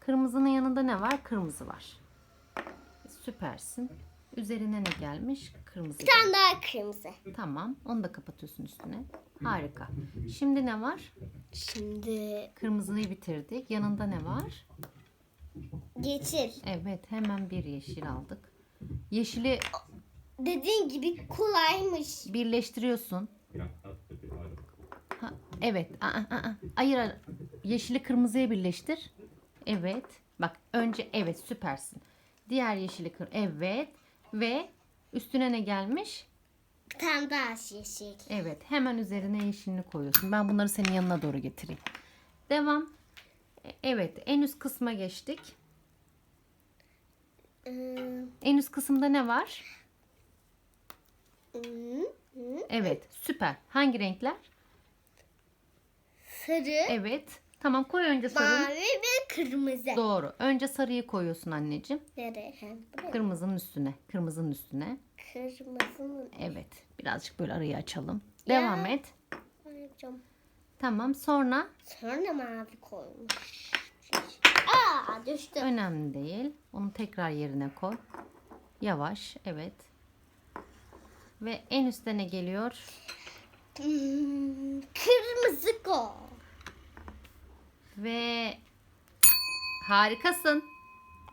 Kırmızının yanında ne var? Kırmızı var. Süpersin. Üzerine ne gelmiş? Kırmızı. Bir tane daha kırmızı. Tamam. Onu da kapatıyorsun üstüne. Harika. Şimdi ne var? Şimdi Kırmızıyı bitirdik. Yanında ne var? geçir. Evet. Hemen bir yeşil aldık. Yeşili Dediğin gibi kolaymış. birleştiriyorsun. Ha, evet. Aa, aa, aa. Ayır. ayır. Yeşili kırmızıya birleştir. Evet. Bak önce evet süpersin. Diğer yeşili kır. Evet. Ve üstüne ne gelmiş? Bir tane daha yeşil. Evet. Hemen üzerine yeşilini koyuyorsun. Ben bunları senin yanına doğru getireyim. Devam. E- Evet. En üst kısma geçtik. Ee, En üst kısımda ne var? Evet. Süper. Hangi renkler? Sarı, Evet. Tamam koy önce sarıyı. mavi ve kırmızı. Doğru. Önce sarıyı koyuyorsun anneciğim. Nereye? Ha, buraya. Kırmızının üstüne. Kırmızının üstüne. Kırmızının. Evet. Birazcık böyle arayı açalım. Ya. Devam et. Yapacağım. Tamam. Sonra Sonra mavi koymuş. Aa düştü. önemli değil. Onu tekrar yerine koy. Yavaş. Evet. Ve en üstte ne geliyor? Hmm, kırmızı koy. Ve harikasın.